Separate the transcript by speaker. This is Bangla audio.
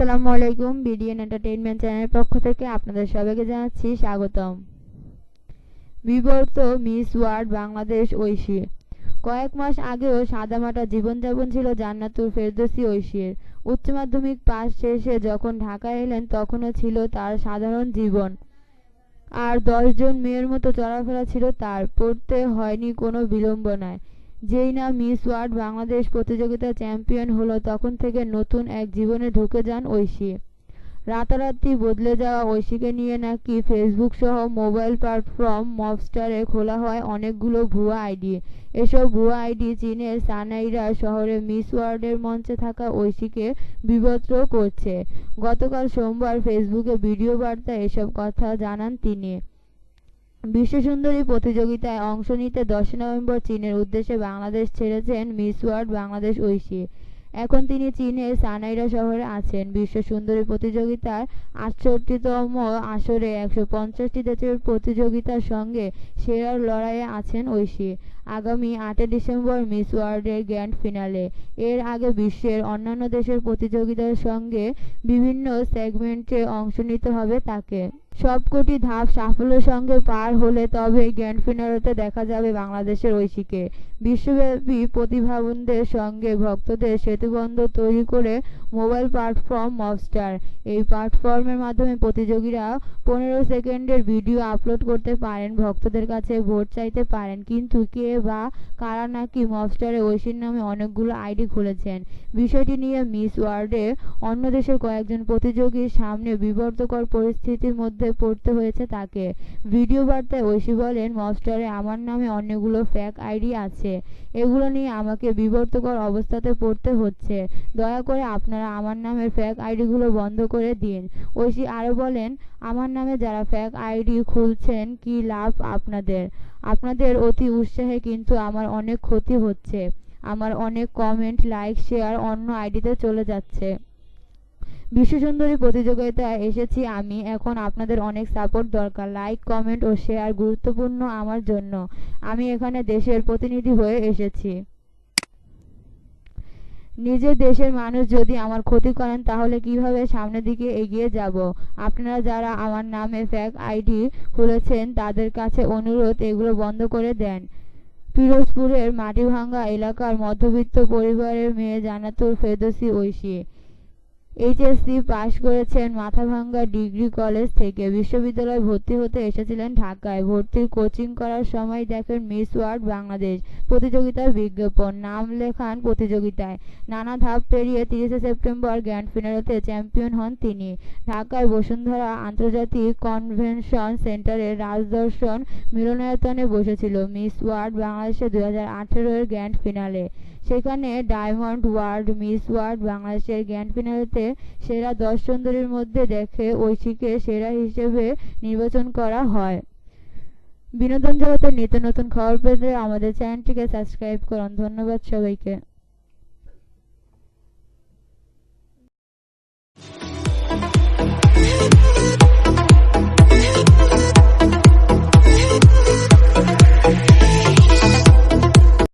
Speaker 1: আসসালামু আলাইকুম, বিডিএন এন্টারটেইনমেন্ট চ্যানেলের পক্ষ থেকে আপনাদের সবাইকে জানাচ্ছি স্বাগতম। বিবর্ত মিস ওয়ার্ল্ড বাংলাদেশ ঐশী। কয়েক মাস আগেও সাদামাটা জীবনযাপন ছিল জান্নাতুল ফেরদৌসী ঐশীর। উচ্চ মাধ্যমিক পাশ শেষে যখন ঢাকায় এলেন, তখনও ছিল তার সাধারণ জীবন। আর দশজন মেয়ের মতো চলাফেরা ছিল তার, পড়তে হয়নি কোনো বিড়ম্বনায় যেই না মিস ওয়ার্ল্ড বাংলাদেশ প্রতিযোগিতা চ্যাম্পিয়ন হলো, তখন থেকে নতুন এক জীবনে ঢুকে যান ঐশী। রাতারাতি বদলে যাওয়া ঐশীকে নিয়ে নাকি ফেসবুক সহ মোবাইল প্ল্যাটফর্ম মবস্টারে খোলা হয় অনেকগুলো ভুয়া আইডি। এসব ভুয়া আইডি চীনের সানাইরা শহরে মিস ওয়ার্ল্ডের মঞ্চে থাকা ঐশীকে বিভদ্র করছে। গতকাল সোমবার ফেসবুকে ভিডিও বার্তায় এসব কথা জানান তিনি। বিশ্বসুন্দরী প্রতিযোগিতায় অংশ নিতে দশই নভেম্বর চীনের উদ্দেশ্যে বাংলাদেশ ছেড়েছেন মিস ওয়ার্ল্ড বাংলাদেশ ঐশী। এখন তিনি চীনের সানাইরা শহরে আছেন। বিশ্ব সুন্দরী প্রতিযোগিতার আটষট্টিতম আসরে একশো পঞ্চাশটি দেশের প্রতিযোগিতার সঙ্গে সেরার লড়াইয়ে আছেন ঐশী। আগামী আটই ডিসেম্বর মিস ওয়ার্ল্ডের গ্র্যান্ড ফিনালে। এর আগে বিশ্বের অন্যান্য দেশের প্রতিযোগিতার সঙ্গে বিভিন্ন সেগমেন্টে অংশ নিতে হবে তাকে। সবকটি ধাপ সাফল্যের সঙ্গে পার হলে তবে গ্র্যান্ড ফিনালেতে দেখা যাবে বাংলাদেশের ঐশীকে। বিশ্বব্যাপী প্রতিভাবানদের সঙ্গে ভক্তদের সেতুবন্ধ তৈরি করে মোবাইল প্ল্যাটফর্ম মবস্টার। এই প্ল্যাটফর্মের মাধ্যমে প্রতিযোগীরা পনেরো সেকেন্ডের ভিডিও আপলোড করতে পারেন, ভক্তদের কাছে ভোট চাইতে পারেন, কিন্তু কে বা কারা নাকি মবস্টারে ঐশীর নামে অনেকগুলো আইডি খুলেছেন? বিষয়টি নিয়ে মিস ওয়ার্ল্ডে অন্য দেশের কয়েকজন প্রতিযোগীর সামনে বিবর্তকর পরিস্থিতির মধ্যে পড়তে হয়েছে তাকে। ভিডিও বার্তায় ঐশী বলেন মবস্টারে আমার নামে অনেকগুলো ফ্যাক আইডি আছে। এগুলো নিয়ে আমাকে বিবর্তকর অবস্থাতে পড়তে হচ্ছে। দয়া করে আপনারা আমার নামের ফ্যাক আইডিগুলো বন্ধ করে দিন। ঐশী আরও বলেন, আমার নামে যারা ফ্যাক আইডি খুলছেন, কি লাভ আপনাদের? আপনাদের অতি উৎসাহে কিন্তু আমার অনেক ক্ষতি হচ্ছে। আমার অনেক কমেন্ট, লাইক, শেয়ার অন্য আইডিতে চলে যাচ্ছে। বিশ্বসুন্দরী প্রতিযোগিতায় এসেছি আমি। এখন আপনাদের অনেক সাপোর্ট দরকার। লাইক কমেন্ট ও শেয়ার গুরুত্বপূর্ণ আমার জন্য। আমি এখানে দেশের প্রতিনিধি হয়ে এসেছি। নিজের দেশের মানুষ যদি আমার ক্ষতি করেন, তাহলে কীভাবে সামনের দিকে এগিয়ে যাব? আপনারা যারা আমার নামে ফ্যাক আইডি খুলেছেন, তাদের কাছে অনুরোধ, এগুলো বন্ধ করে দেন। পিরোজপুরের মাটিভাঙ্গা এলাকার মধ্যবিত্ত পরিবারের মেয়ে জান্নাতুল ফেরদৌসী ঐশী। এইচএসসি পাশ করেছেন মাথাভাঙ্গা ডিগ্রি কলেজ থেকে। বিশ্ববিদ্যালয়ে ভর্তি হতে এসেছিলেন ঢাকায়। ভর্তির কোচিং করার সময় দেখেন মিস ওয়ার্ল্ড বাংলাদেশ প্রতিযোগিতার বিজ্ঞাপন। নাম লেখান প্রতিযোগিতায়। নানা ধাপ পেরিয়ে তিরিশে সেপ্টেম্বর গ্র্যান্ড ফিনালেতে চ্যাম্পিয়ন হন তিনি। ঢাকার বসুন্ধরা আন্তর্জাতিক কনভেনশন সেন্টারের রাজদর্শন মিলনায়তনে বসেছিল মিস ওয়ার্ল্ড বাংলাদেশে দুই হাজার আঠেরো এর গ্র্যান্ড ফিনালে। সেখানে ডায়মন্ড ওয়ার্ল্ড মিস ওয়ার্ল্ড বাংলাদেশের গ্র্যান্ড ফিনালেতে সেরা দশ সুন্দরীর মধ্যে দেখে ঐশীকে সেরা হিসেবে নির্বাচন করা হয় বিনোদন জগতের নিত্য নতুন খবর পেতে আমাদের চ্যানেলটিকে সাবস্ক্রাইব করুন ধন্যবাদ সবাইকে.